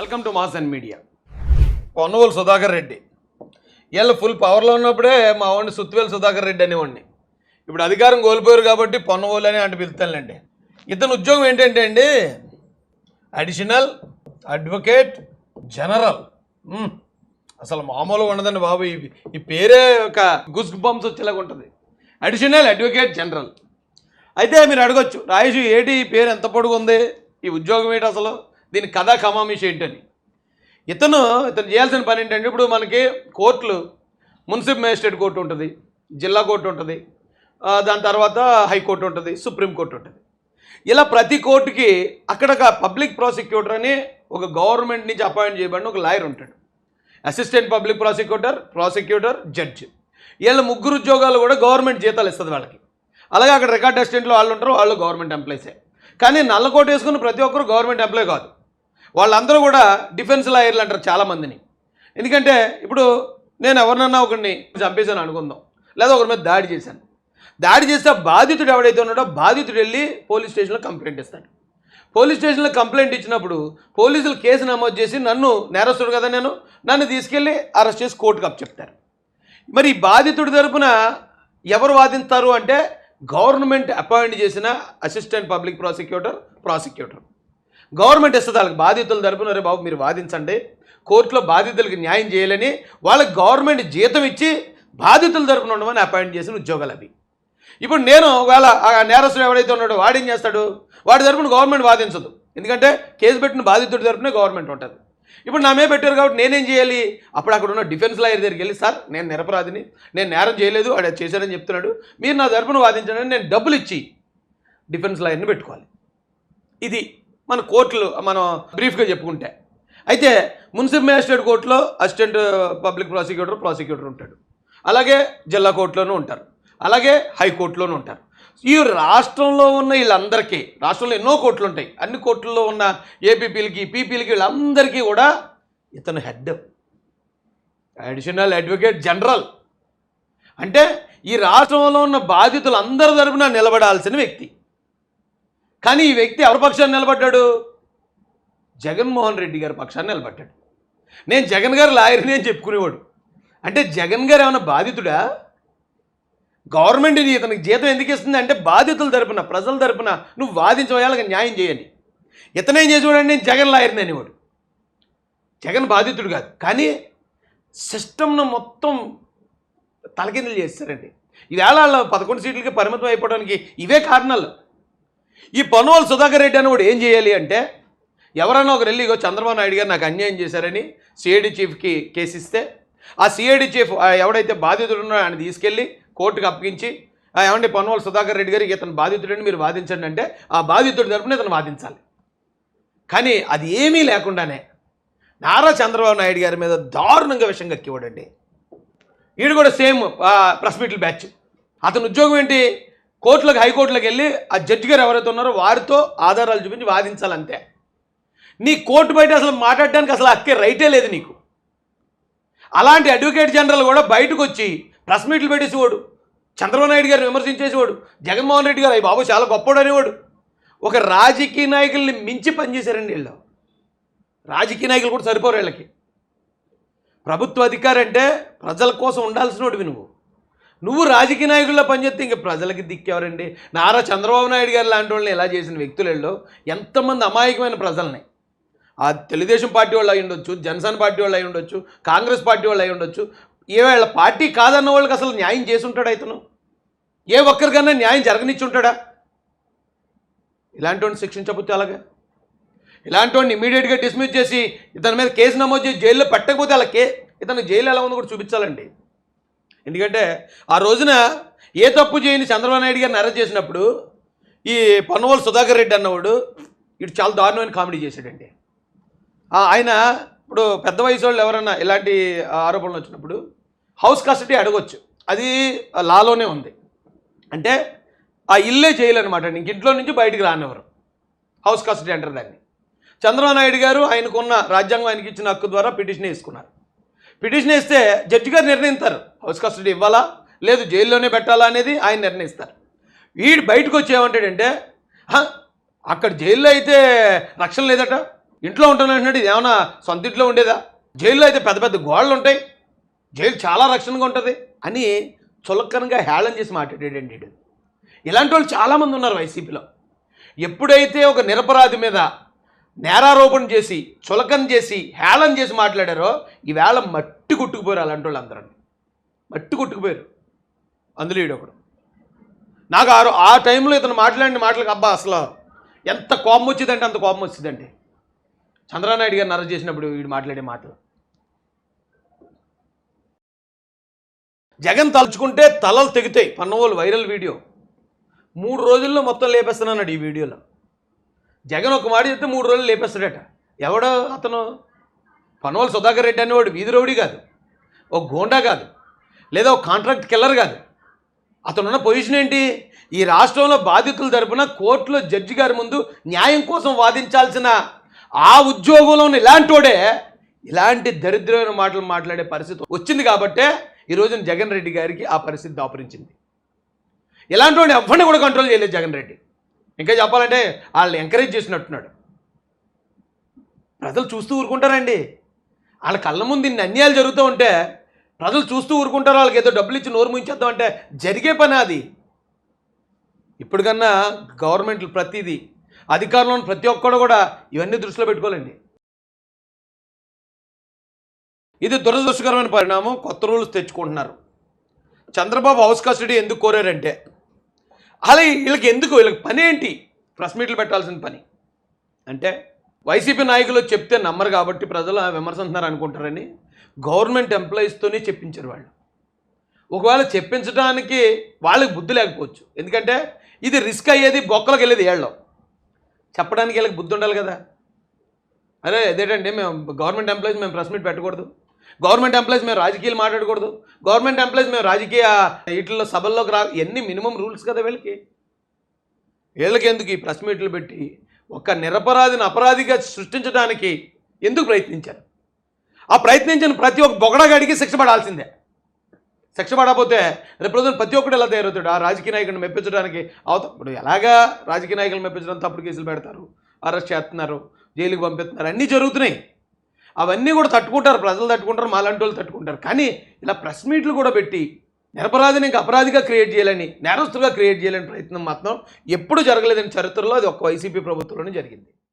Welcome to mass and media. Ponnavolu Sudhakar Reddy. వీళ్ళు full పవర్లో ఉన్నప్పుడే మా వాడిని సుత్తివేలు సుధాకర్ రెడ్డి అనేవాడిని. ఇప్పుడు అధికారం కోల్పోయారు కాబట్టి పొన్నవోలు అని అంటే పిలుతానులేండి ఇతని ఉద్యోగం ఏంటంటే అండి అడిషనల్ అడ్వకేట్ జనరల్ అసలు మామూలుగా ఉండదండి బాబు ఈ ఈ పేరే ఒక గుస్ బంప్స్ వచ్చేలాగా ఉంటుంది. అడిషనల్ అడ్వకేట్ జనరల్ అయితే మీరు అడగొచ్చు రాయేష్ ఏటి ఈ పేరు ఎంత పొడుగు ఉంది ఈ ఉద్యోగం ఏంటి అసలు? దీని కథా కమామిషి ఏంటని. ఇతను ఇతను చేయాల్సిన పని ఏంటంటే ఇప్పుడు మనకి కోర్టులు మున్సిపల్ మేజిస్ట్రేట్ కోర్టు ఉంటుంది జిల్లా కోర్టు ఉంటుంది దాని తర్వాత హైకోర్టు ఉంటుంది సుప్రీంకోర్టు ఉంటుంది. ఇలా ప్రతి కోర్టుకి అక్కడ ఒక పబ్లిక్ ప్రాసిక్యూటర్ అని ఒక గవర్నమెంట్ నుంచి అపాయింట్ చేయబడిన ఒక లాయర్ ఉంటాడు. Assistant public prosecutor prosecutor judge. వీళ్ళ ముగ్గురు ఉద్యోగాలు కూడా గవర్నమెంట్ జీతాలు ఇస్తుంది వాళ్ళకి. అలాగే అక్కడ రికార్డ్ అసిస్టెంట్లో వాళ్ళు ఉంటారు వాళ్ళు గవర్నమెంట్ ఎంప్లాయీసే. కానీ నల్లకోట వేసుకున్న ప్రతి ఒక్కరు గవర్నమెంట్ ఎంప్లాయీ కాదు. వాళ్ళందరూ కూడా డిఫెన్స్ లాయర్లు అంటారు చాలామందిని. ఎందుకంటే ఇప్పుడు నేను ఎవరినన్నా ఒకరిని చంపేశాను అనుకుందాం లేదా ఒకరి మీద దాడి చేశాను. దాడి చేస్తే బాధితుడు ఎవడైతే ఉన్నాడో బాధితుడు వెళ్ళి పోలీస్ స్టేషన్లో కంప్లైంట్ ఇస్తాడు. పోలీస్ స్టేషన్లో కంప్లైంట్ ఇచ్చినప్పుడు పోలీసులు కేసు నమోదు చేసి నన్ను నేరస్తుడు కదా నేను నన్ను తీసుకెళ్ళి అరెస్ట్ చేసి కోర్టుకు అప్పచెప్తారు. మరి బాధితుడి తరపున ఎవరు వాదిస్తారు అంటే గవర్నమెంట్ అపాయింట్ చేసిన assistant public prosecutor prosecutor. Government ఇస్తుంది వాళ్ళకి బాధితుల తరపున రే బాబు మీరు వాదించండి. కోర్టులో బాధితులకు న్యాయం చేయాలని వాళ్ళకి గవర్నమెంట్ జీతం ఇచ్చి బాధితుల తరపున ఉండమని అపాయింట్ చేసిన ఉద్యోగాలు అవి. ఇప్పుడు నేను ఒకవేళ ఆ నేరస్తుడు ఎవడైతే ఉన్నాడో వాడేం చేస్తాడు? వాడి తరపున గవర్నమెంట్ వాదించదు. ఎందుకంటే కేసు పెట్టిన బాధితుడి తరపునే గవర్నమెంట్ ఉంటుంది. ఇప్పుడు నా మీద పెట్టారు కాబట్టి నేనేం చేయాలి? అప్పుడు అక్కడ ఉన్న డిఫెన్స్ లాయర్ దగ్గరికి వెళ్ళి సార్ నేను నిరపరాధిని. నేను నేరం చేయలేదు. వాడు చేశారని చెప్తున్నాడు. మీరు నా తరపున వాదించడానికి నేను డబ్బులు ఇచ్చి డిఫెన్స్ లాయర్ని పెట్టుకోవాలి. ఇది మన కోర్టులు మనం బ్రీఫ్గా చెప్పుకుంటే. అయితే మున్సిపల్ మేజిస్ట్రేట్ కోర్టులో అసిస్టెంట్ పబ్లిక్ ప్రాసిక్యూటర్ ప్రాసిక్యూటర్ ఉంటాడు. అలాగే జిల్లా కోర్టులోనూ ఉంటారు. అలాగే హైకోర్టులోనూ ఉంటారు. ఈ రాష్ట్రంలో ఉన్న వీళ్ళందరికీ రాష్ట్రంలో ఎన్నో కోర్టులు ఉంటాయి అన్ని కోర్టుల్లో ఉన్న ఏపీపీలకి పీపీలకి వీళ్ళందరికీ కూడా ఇతను హెడ్. అడిషనల్ అడ్వకేట్ జనరల్ అంటే ఈ రాష్ట్రంలో ఉన్న బాధితులందరి తరపున నిలబడాల్సిన వ్యక్తి. కానీ ఈ వ్యక్తి ఎవరి పక్షాన్ని నిలబడ్డాడు? జగన్మోహన్ రెడ్డి గారి పక్షాన్ని నిలబడ్డాడు. నేను జగన్ గారు లాయర్ని అని చెప్పుకునేవాడు. అంటే జగన్ గారు ఏమైనా బాధితుడా? గవర్నమెంట్ ఇది ఇతనికి జీతం ఎందుకు ఇస్తుంది? అంటే బాధితుల తరపున ప్రజల తరపున నువ్వు వాదించవేయాలని న్యాయం చేయని ఇతనేం చేసేవాడు నేను జగన్ లాయర్ని అనేవాడు. జగన్ బాధితుడు కాదు. కానీ సిస్టమ్ను మొత్తం తలకిందులు చేస్తారండి. ఈవేళ వాళ్ళ పదకొండు సీట్లకి పరిమితం అయిపోవడానికి ఇవే కారణాలు. ఈ పనువల్ సుధాకర్ రెడ్డి అనేవాడు ఏం చేయాలి అంటే ఎవరైనా ఒక వెళ్ళి చంద్రబాబు నాయుడు గారు నాకు అన్యాయం చేశారని సిఐడి చీఫ్కి కేసు ఇస్తే ఆ సిఐడి చీఫ్ ఎవడైతే బాధితుడు ఉన్నాడో ఆయన తీసుకెళ్ళి కోర్టుకు అప్పగించి "ఆ, ఏమండి సుధాకర్ రెడ్డి గారికి ఇతను బాధితుడని మీరు వాదించండి అంటే ఆ బాధితుడి తరపున ఇతను వాదించాలి. కానీ అది ఏమీ లేకుండానే నారా చంద్రబాబు నాయుడు గారి మీద దారుణంగా విషయం కక్కివాడండి. వీడు కూడా సేమ్ ప్రెస్ మీట్లు బ్యాచ్. అతని ఉద్యోగం ఏంటి? కోర్టులకు హైకోర్టులకు వెళ్ళి ఆ జడ్జి గారు ఎవరైతే ఉన్నారో వారితో ఆధారాలు చూపించి వాదించాలంతే. నీ కోర్టు బయట అసలు మాట్లాడడానికి అసలు అక్కే రైటే లేదు నీకు. అలాంటి అడ్వకేట్ జనరల్ కూడా బయటకు వచ్చి ప్రెస్ మీట్లు పెట్టేసేవాడు చంద్రబాబు నాయుడు గారిని విమర్శించేసేవాడు జగన్మోహన్ రెడ్డి గారు అయ్యి బాబు చాలా గొప్పవాడు అనేవాడు ఒక రాజకీయ నాయకుల్ని మించి పనిచేశారండి వీళ్ళు. రాజకీయ నాయకులు కూడా సరిపోరు వీళ్ళకి. ప్రభుత్వ అధికారంటే ప్రజల కోసం ఉండాల్సినోడివి నువ్వు. నువ్వు రాజకీయ నాయకుల్లో పనిచేస్తే ఇంక ప్రజలకి దిక్కేవరండి? నారా చంద్రబాబు నాయుడు గారు లాంటి వాళ్ళని ఎలా చేసిన వ్యక్తులలో ఎంతమంది అమాయకమైన ప్రజల్ని? ఆ తెలుగుదేశం పార్టీ వాళ్ళు అయి ఉండొచ్చు జనసేన పార్టీ వాళ్ళు అయి ఉండొచ్చు కాంగ్రెస్ పార్టీ వాళ్ళు అయి ఉండొచ్చు. ఏ వాళ్ళ పార్టీ కాదన్న వాళ్ళకి అసలు న్యాయం చేసి ఉంటాడా ఇతను? ఏ ఒక్కరికన్నా న్యాయం జరగనిచ్చి ఉంటాడా? ఇలాంటి వాడిని శిక్షించకపోతే అలాగా ఇలాంటి వాడిని ఇమీడియట్గా డిస్మిస్ చేసి ఇతని మీద కేసు నమోదు చేసి జైల్లో పెట్టకపోతే అలా కే ఇతను జైలు ఎలా ఉందో కూడా చూపించాలండి. ఎందుకంటే ఆ రోజున ఏ తప్పు చేయని చంద్రబాబు నాయుడు గారిని అరెస్ట్ చేసినప్పుడు ఈ పన్నవోలు సుధాకర్ రెడ్డి అన్నవాడు ఇటు చాలా దారుణమైన కామెడీ చేశాడండి. ఆయన ఇప్పుడు పెద్ద వయసు వాళ్ళు ఎవరన్నా ఇలాంటి ఆరోపణలు వచ్చినప్పుడు హౌస్ కస్టడీ అడగొచ్చు. అది లాలోనే ఉంది. అంటే ఆ ఇల్లే చేయాలన్నమాట ఇంక ఇంట్లో నుంచి బయటికి రానివ్వరు. హౌస్ కస్టడీ అంటారు దాన్ని. చంద్రబాబు నాయుడు గారు ఆయనకున్న రాజ్యాంగం ఆయనకి ఇచ్చిన హక్కు ద్వారా పిటిషన్ వేసుకున్నారు. పిటిషన్ వేస్తే జడ్జి గారు నిర్ణయిస్తారు. హౌస్ కస్టడీ ఇవ్వాలా? లేదు జైల్లోనే పెట్టాలా అనేది ఆయన నిర్ణయిస్తారు. వీడు బయటకు వచ్చి ఏమంటాడంటే అక్కడ జైల్లో అయితే రక్షణ లేదట. ఇంట్లో ఉంటానంటున్నాడు ఇది ఏమన్నా సొంత ఇంట్లో ఉండేదా? జైల్లో అయితే పెద్ద పెద్ద గోడలు ఉంటాయి. జైలు చాలా రక్షణగా ఉంటుంది అని చులకనగా హేళన చేసి మాట్లాడాడండి వీడు ఇలాంటి వాళ్ళు చాలామంది ఉన్నారు వైసీపీలో. ఎప్పుడైతే ఒక నిరపరాధి మీద నేరారోపణ చేసి చులకం చేసి హేళన చేసి మాట్లాడారో ఈవేళ మట్టి కొట్టుకుపోయారు అలాంటి వాళ్ళు అందరూ మట్టి కొట్టుకుపోయారు. అందులో ఒకడు. నాకు ఆరు ఆ టైంలో ఇతను మాట్లాడిన మాటలకు అబ్బా అసలు ఎంత కోపం వచ్చిందంటే అంత కోపం వచ్చిందండి. చంద్రనాయుడు గారిని అరెస్ట్ చేసినప్పుడు వీడు మాట్లాడే మాటలు జగన్ తలుచుకుంటే తలలు తెగుతాయి. పన్నోళ్ళు వైరల్ వీడియో. మూడు రోజుల్లో మొత్తం లేపేస్తున్నాడు ఈ వీడియోలో. జగన్ ఒక మాట చెప్తే మూడు రోజులు లేపేస్తాడట. ఎవడో అతను? పనవోలు సుధాకర్ రెడ్డి అనేవాడు. వీధి రౌడీ కాదు. ఒక గోండా కాదు. లేదా ఒక కాంట్రాక్ట్ కిల్లర్ కాదు. అతనున్న పొజిషన్ ఏంటి? ఈ రాష్ట్రంలో బాధితుల తరపున కోర్టులో జడ్జి గారి ముందు న్యాయం కోసం వాదించాల్సిన ఆ ఉద్యోగంలో ఉన్న ఇలాంటోడే ఇలాంటి దరిద్రమైన మాటలు మాట్లాడే పరిస్థితి వచ్చింది కాబట్టే ఈరోజున జగన్ రెడ్డి గారికి ఆ పరిస్థితి దాపరించింది ఇలాంటి వాడిని ఎవ్వరిని కూడా కంట్రోల్ చేయలేదు జగన్ రెడ్డి. ఇంకా చెప్పాలంటే వాళ్ళని ఎంకరేజ్ చేసినట్టున్నాడు. ప్రజలు చూస్తూ ఊరుకుంటారండి. వాళ్ళ కళ్ళ ముందు ఇన్ని అన్యాయాలు జరుగుతూ ఉంటే ప్రజలు చూస్తూ ఊరుకుంటారు వాళ్ళకి ఏదో డబ్బులు ఇచ్చి నోరు ముంచేద్దాం అంటే జరిగే పని అది. ఇప్పటికన్నా గవర్నమెంట్ ప్రతిదీ అధికారంలో ప్రతి ఒక్కడు కూడా ఇవన్నీ దృష్టిలో పెట్టుకోవాలండి. ఇది దురదృష్టకరమైన పరిణామం కొత్త రూల్స్ తెచ్చుకుంటున్నారు. చంద్రబాబు హౌస్ కస్టడీ ఎందుకు కోరారంటే అలా వీళ్ళకి ఎందుకు? వీళ్ళకి పని ఏంటి? ప్రెస్ మీట్లు పెట్టాల్సిన పని. అంటే వైసీపీ నాయకులు చెప్తే నమ్మరు కాబట్టి ప్రజలు విమర్శిస్తున్నారు అనుకుంటారని గవర్నమెంట్ ఎంప్లాయీస్తోనే చెప్పించారు వాళ్ళు. ఒకవేళ చెప్పించడానికి వాళ్ళకి బుద్ధి లేకపోవచ్చు. ఎందుకంటే ఇది రిస్క్ అయ్యేది బొక్కలకు వెళ్ళేది ఏళ్ళలో చెప్పడానికి వీళ్ళకి బుద్ధి ఉండాలి కదా. అరే అదేంటండి మేము గవర్నమెంట్ ఎంప్లాయీస్ మేము ప్రెస్ మీట్ పెట్టకూడదు. గవర్నమెంట్ ఎంప్లాయీస్ మేము రాజకీయాలు మాట్లాడకూడదు. గవర్నమెంట్ ఎంప్లాయీస్ మేము రాజకీయ వీటిల్లో సభల్లోకి రా ఎన్ని మినిమం రూల్స్ కదా వీళ్ళకి? వీళ్ళకి ఎందుకు ఈ ప్రెస్ మీట్లు పెట్టి ఒక నిరపరాధిని అపరాధిగా సృష్టించడానికి ఎందుకు ప్రయత్నించారు? ఆ ప్రయత్నించిన ప్రతి ఒక్క బొగడగాడికి శిక్ష పడాల్సిందే. శిక్ష పడకపోతే రేపు రోజున ప్రతి ఒక్కడు ఎలా తయారవుతాడు? ఆ రాజకీయ నాయకుడిని మెప్పించడానికి అవత ఇప్పుడు ఎలాగా రాజకీయ నాయకులను మెప్పించడం తప్పుడు కేసులు పెడతారు? అరెస్ట్ చేస్తున్నారు? జైలుకి పంపిస్తున్నారు? అన్నీ జరుగుతున్నాయి. అవన్నీ కూడా తట్టుకుంటారు ప్రజలు తట్టుకుంటారు మాలాంటి వాళ్ళు తట్టుకుంటారు. కానీ ఇలా ప్రెస్ మీట్లు కూడా పెట్టి నిరపరాధిని ఇంకా అపరాధిగా క్రియేట్ చేయాలని నేరస్తుగా క్రియేట్ చేయాలని ప్రయత్నం మాత్రం ఎప్పుడు జరగలేదని చరిత్రలో అది ఒక్క వైసీపీ ప్రభుత్వంలోనే జరిగింది.